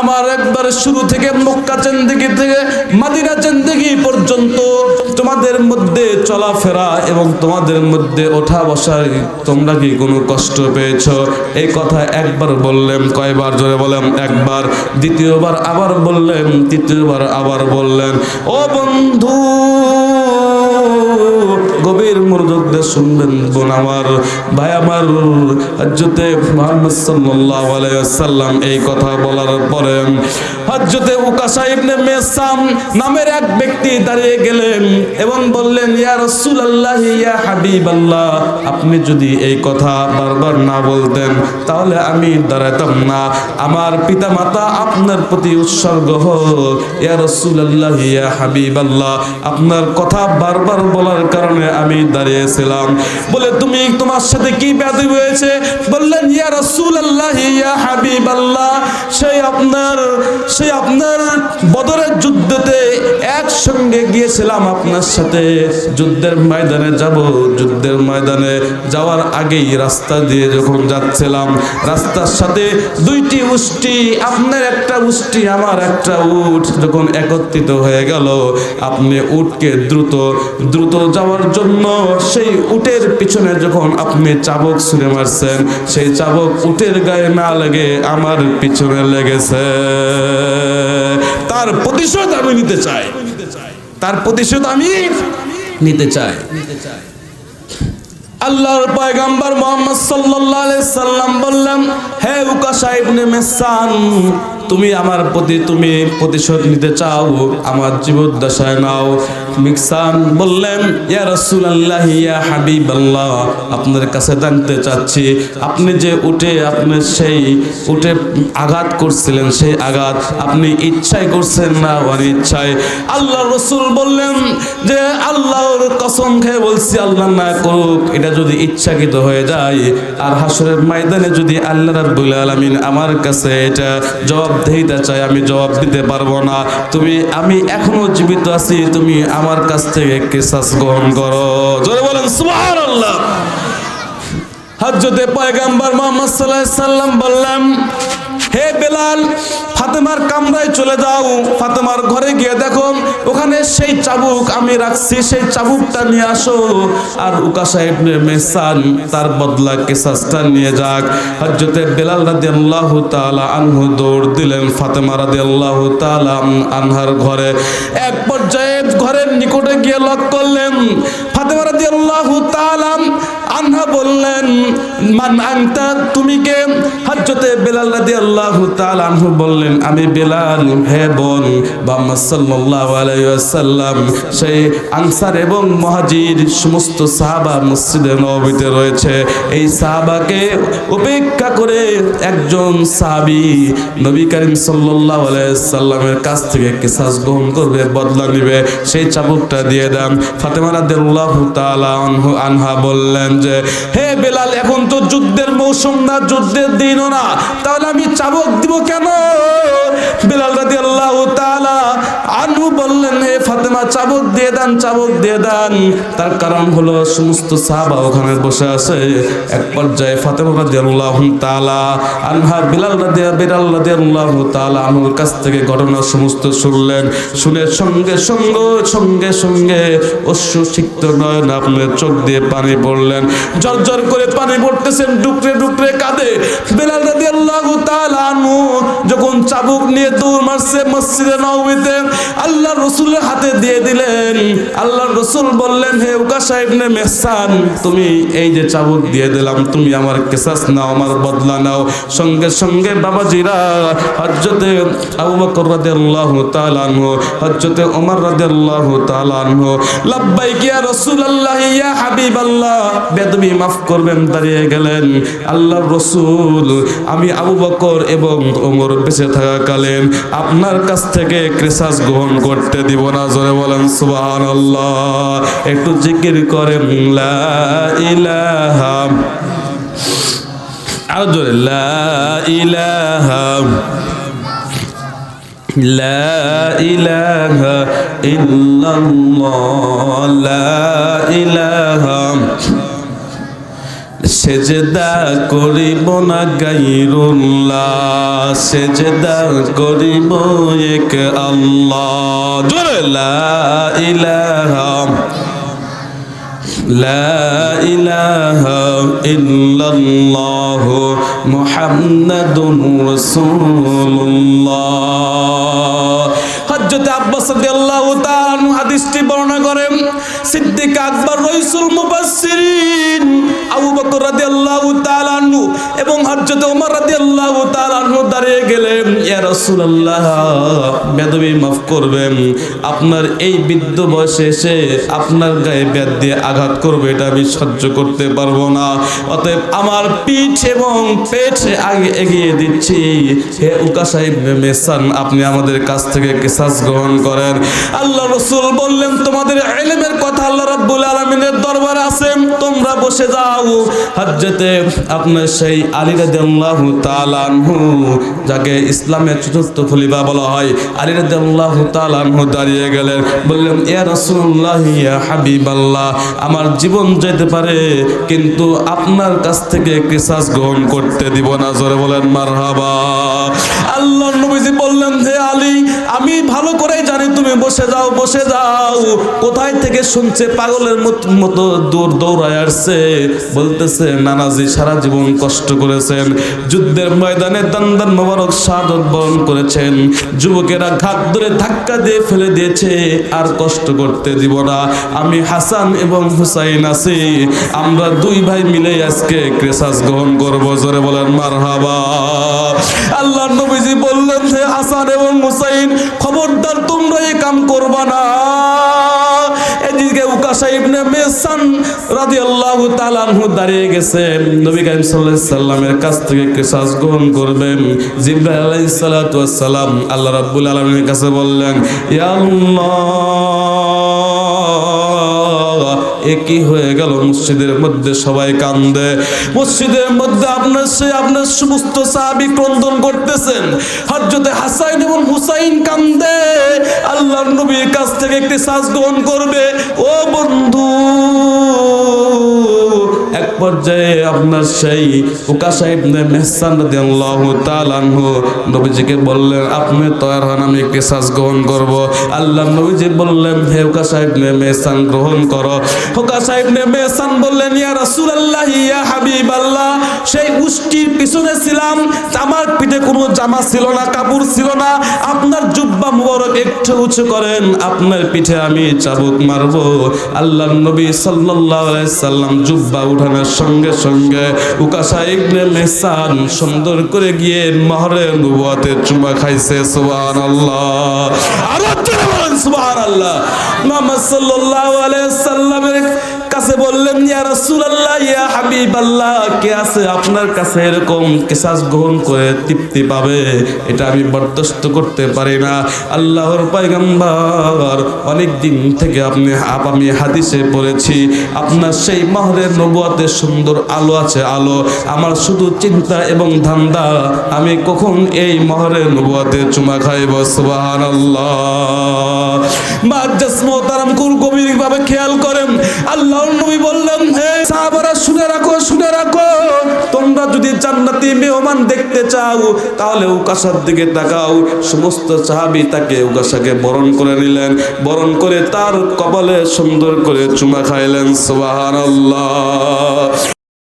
আমার একবার শুরু থেকে মক্কা চেন্দিগি থেকে মাদিনা চেন্দিগি পর্যন্ত তোমাদের মধ্যে চলাফেরা এবং তোমাদের মধ্যে ওঠা বসার তোমরা কি কোনো কষ্ট পেয়েছ? এই কথা একবার বললেন, কয়বার জোরে বলেন? একবার, দ্বিতীয়বার আবার বললেন, তৃতীয়বার আবার বললেন। ও বন্ধু গভীর মনোযোগ শুনবেন বোন আমার, ভাই আমার হজরতে মোহাম্মদ সাল্লাল্লাহু আলাইহি ওয়াসাল্লাম এই কথা বলার পরে হজরতে উকাশা ইবনে মেসাম নামের এক ব্যক্তি দাঁড়িয়ে গেলেন এবং বললেন, ইয়া রাসূলুল্লাহ, ইয়া হাবিবাল্লাহ, আপনি যদি এই কথা বারবার না বলতেন, তাহলে আমি দাঁড়াতাম না। আমার পিতামাতা আপনার প্রতি উৎসর্গ হোক। ইয়া রাসূলুল্লাহ, ইয়া হাবিবাল্লাহ, আপনার কথা বারবার বলার কারণে আমি দাঁড়িয়েছিলাম। বলে, তুমি তোমার সাথে কি ব্যাধি হয়েছে? বললেন, ইয়া রাসূলুল্লাহ, ইয়া হাবিবাল্লাহ, সেই আপনার সেই আপনার বদরের যুদ্ধতে একসঙ্গে গিয়েছিলাম আপনার সাথে। যুদ্ধের ময়দানে যাব, যুদ্ধের ময়দানে যাওয়ার আগেই রাস্তা দিয়ে যখন যাচ্ছিলাম, রাস্তার সাথে দুইটি উষ্টি, আপনার একটা উষ্টি, আমার একটা উট যখন একত্রিত হয়ে গেল, আপনি উটকে দ্রুত দ্রুত যাওয়ার জন্য সেই উটের পিছনে যখন আপনি চাবক ছুঁড়ে মারছেন, সেই চাবক উটের গায়ে না লেগে আমার পিছনে লেগেছে। তার প্রতিশোধ আমি নিতে চাই। তার প্রতিশোধ আমি নিতে চাই। আল্লাহর পয়গাম্বর মোহাম্মদ সাল্লাল্লাহু আলাইহি সাল্লাম বললেন, হে উকাশা ইবনে মেসান তুমি আমার প্রতি, তুমি প্রতিশোধ নিতে চাও, আমার জীবদ্দশায় নাও। মিকসান বললেন, ইয়া রাসূলুল্লাহ, ইয়া হাবিবাল্লাহ আপনার কাছে জানতে চাচ্ছি, আপনি যে উঠে আপনি সেই উঠে আঘাত করছিলেন, সেই আঘাত আপনি ইচ্ছাই করছেন না অনিচ্ছায়? আল্লাহ রসুল বললেন যে, আল্লাহর কসম খেয়ে বলছি, আল্লাহ না করুক, এটা যদি ইচ্ছাকৃত হয়ে যায়, আর হাসরের ময়দানে যদি আল্লাহ রাব্বুল আলামিন আমার কাছে এটা জবাবদেহিতা চাই আমি জবাব দিতে পারব না। তুমি, আমি এখনও জীবিত আছি, তুমি আমার কাছ থেকে কিসাস গ্রহণ করো। জোরে বলেন, সুবহানাল্লাহ। হজরতে পয়গাম্বর মোহাম্মদ সাল্লাল্লাহু আলাইহি সাল্লাম বললেন হে বেলাল, ফাতেমার কামরায় চলে যাও। ফাতেমার ঘরে গিয়ে দেখো, ওখানে সেই চাবুক আমি রাখছি, সেই চাবুকটা নিয়ে আসো। আর উকা সাহেব মেসান তার বদলা কেসাসটা নিয়ে যাক। হজরতে বেলাল রাদিয়াল্লাহু তাআলা আনহু দৌড় দিলেন ফাতেমা আল্লাহ তাআলা আনহার ঘরে। এক পর্যায়ে ঘরের নিকটে গিয়ে লক করলেন। ফাতেমা আল্লাহ তাআলা আনহা বললেন, মান আনতা? তুমি কে? হযরতে বেলাল রাদিয়াল্লাহু তাআলা আনহু বললেন, আমি বেলাল, হে বোন মুহাম্মদ সাল্লাল্লাহু আলাইহি ওয়াসাল্লাম। সেই আনসার এবং মুহাজির সমস্ত সাহাবা মসজিদে নববীতে রয়েছে। এই সাহাবাকে উপেক্ষা করে একজন সাহাবী নবী করিম সাল্লাল্লাহু আলাইহি সাল্লামের কাছ থেকে কিসাস গ্রহণ করবে, বদলা নেবে। সেই চাবুকটা দিয়ে দেন। ফাতেমা রাদিয়াল্লাহু তাআলা আনহা বললেন যে, হে বেলাল, এখন তো যুদ্ধের মৌসুম না, যুদ্ধের দিনও না, তাহলে আমি চাবক দিব কেন? বেলাল রাদিয়াল্লাহু তাআলা আনহু বললেন হে ফাতেমা, চাবক দিয়ে দেন, চাবক দিয়ে দেন। তার কারণ হলো সমস্ত সাহাবা ওখানে বসে আছে। এক পর্যায়ে ফাতেমা রাদিয়াল্লাহু তাআলা আনহা, বিলাল রাদিয়া, বিলাল রাদিয়াল্লাহু তাআলা আনহুর কাছ থেকে ঘটনা সমস্ত শুনলেন। শুনে সঙ্গে সঙ্গে সঙ্গে সঙ্গে অশ্রু সিক্ত নয়ন আপনার চোখ দিয়ে পানি পড়লেন। জর্জর করে পানি পড়তেছেন, ডুকরে ডুকরে কাঁদে। বেলাল রাদিয়াল্লাহু তাআলা আনহু যখন চাবুক নিয়ে দৌড় মারছে মসজিদে নববীতে আল্লাহ রসুলের হাতে দিয়ে দিলেন। আল্লাহ রসুল বললেন, হে উকা সাহেব নে মেহসান, তুমি এই যে চাবুক দিয়ে দিলাম, তুমি আমার কেসাস নাও, আমার বদলা নাও। সঙ্গে সঙ্গে বাবাজিরা হজরতে আবু বকর রাদিয়াল্লাহু তাআলা আনহু হজরতে ওমর রাদিয়াল্লাহু তাআলা আনহু, লাব্বাইক ইয়া রাসূলুল্লাহ, ইয়া হাবিবাল্লাহ। তুমি মাফ করবেন, দাঁড়িয়ে গেলেন। আল্লাহর রসুল, আমি আবু বকর এবং ওমর বেঁচে থাকাকালীন আপনার কাছ থেকে ক্রেসাস গ্রহণ করতে দিব না। জোরে বলেন সুবাহ একটু জিকির করে লা ইলাহা। আরও জোরে, লা ইলাহা। লা ইলাহা ইল্লাল্লাহ, লা ইলাহা। সেজদা করিব না গাইরুল্লাহ, সেজদা করিব এক আল্লাহ। লা ইলাহা লা ইলাহা ইল্লাল্লাহ মুহাম্মাদুর রাসূলুল্লাহ। হযরত আব্বাস রাদিয়াল্লাহু তাআলা হাদিসটি বর্ণনা করেন, সিদ্দিক আকবর রইসুল মুবাশশিরিন আবু বকর রাদিয়াল্লাহু তাআলা আনহু এবং হযরত ওমর রাদিয়াল্লাহু তাআলা আনহু দাঁড়িয়ে গেলেন, ইয়া রাসূলুল্লাহ, বেদবি মাফ করবেন, আপনার এই বৃদ্ধ বয়সে এসে আপনার গায়ে বেদ দিয়ে আঘাত করবে, এটা আমি সহ্য করতে পারব না। অতএব আমার পিঠ এবং পেট আগে এগিয়ে দিচ্ছি। হে উকা সাহেব মেসান আপনি আমাদের কাছ থেকে কিসাস গ্রহণ করেন। আল্লাহ রসুল বললেন, তোমাদের এলেমের কথা আল্লাহ রাব্বুল আলমিনের দরবারে আছে, তোমরা বসে যাও। হজ্জতে আপনার সেই আলী রাদিয়াল্লাহু তাআলা যাকে ইসলামের চতুর্থ খলিফা বলা হয়, আলী রাদিয়াল্লাহু তাআলা দাঁড়িয়ে গেলেন। বললেন, ইয়া রাসূলুল্লাহ, ইয়া হাবিবাল্লাহ, আমার জীবন যেতে পারে, কিন্তু আপনার কাছ থেকে কিসাস গ্রহণ করতে দিব না। জোরে বলেন, মারহাবা। আল্লাহ নবীজি বললেন, হে আলী, আমি ভালো করেই জানি, তুমি বসে যাও বসে যাও। কোথায় থেকে শুনছে পাগলের মতো দূর দৌড়ায় আসছে, বলতেছে, নানাজি সারা জীবন কষ্ট করেছেন, যুদ্ধের ময়দানে দান্দান মোবারক শাহাদত বরণ করেছেন, যুবকেরা ঘাত ধরে ধাক্কা দিয়ে ফেলে দিয়েছে, আর কষ্ট করতে দিব না। আমি হাসান এবং হুসাইন আছি, আমরা দুই ভাই মিলে আজকে ক্রেসাস গ্রহণ করব, জোরে বলেন, মারহাবা। আল্লাহ নবীজি বললেন যে হাসান এবং হুসাইন, খবরদার তোমরা এই কাম করবা না। ইবনে মেসান রাদিয়াল্লাহু তাআলা আনহু দাঁড়িয়ে গেছেন নবী করিম সাল্লাল্লাহু আলাইহি সাল্লামের কাছ থেকে কিসাস গ্রহণ করবেন। জিবরাইল আলাইহিস সালাতু ওয়াস সালাম আল্লাহ রাব্বুল আলামিনের কাছে বললেন, ইয়া আল্লাহ একই হয়ে গেল? মসজিদের মধ্যে সবাই কান্দে। মসজিদের মধ্যে আপনার সে আপনার সমস্ত সাহাবি ক্রন্দন করতেছেন। হজরতে হাসাইন এবং হুসাইন কান্দে। আল্লাহর নবীর কাছ থেকে একটি শ্বাস গ্রহণ করবে। ও বন্ধু এক পর্যায়ে আপনার সেই উকা সাহেব মেহসান রাদিয়াল্লাহু তাআলা আনহু নবীজিকে বললেন, আপনি তৈরি হন, আমি একটি শ্বাস গ্রহণ করব। আল্লাহ নবীজি বললেন, হে উকা সাহেব মেহসান গ্রহণ করো। উকা সাহেব মেহসান বললেন, ইয়া রাসূলুল্লাহ, ইয়া হাবিবাল্লাহ। সেই উষ্টির পিছনে ছিলাম, আমার পিঠে কোনো জামা ছিল না, কাপড় ছিল না। আপনার জুব্বা মুবারক একটু উঁচু করেন, আপনার পিঠে আমি চাবুক মারবো। আল্লাহ নবী সাল্লাল্লাহু আলাইহি সাল্লাম জুব্বা উঠানোর সঙ্গে সঙ্গে উকাশা ইবনে মেসান সুন্দর করে গিয়ে মহরে নবুয়াতে চুমা খাইছে, সুবহানাল্লাহ। আরও জোরে আল্লাহ মুহাম্মদ সাল্লাল্লাহু আলাইহি সাল্লামের কাছে বললেন, ইয়া রাসূলুল্লাহ, ইয়া হাবিবাল্লাহ, কে আছে আপনার কাছে এরকম কিসাস গ্রহণ করে তৃপ্তি পাবে? এটা আমি বরদাস্ত করতে পারি না। আল্লাহর পয়গম্বর, অনেক দিন থেকে আপনি, আপ, আমি হাদিসে পড়েছি, আপনার সেই মহরের নবুয়াতে সুন্দর আলো আছে, আলো। আমার শুধু চিন্তা এবং ধান্দা, আমি কখন এই মহরের নবুয়াতে চুমা খাইব? সুবহানাল্লাহ। মাজ্জাস মোহতারাম কুল ভাবে খেয়াল করেন আল্লাহর নবী বললেন হে সাহাবারা শুনে রাখো শুনে রাখো। তোমরা যদি জান্নাতি মেহমান দেখতে চাও, তাহলে উকাশার দিকে তাকাও। সমস্ত চাবি তাকে উকাশাকে বরণ করে নিলেন। বরণ করে তার কপালে সুন্দর করে চুমা খাইলেন। সুবহানাল্লাহ।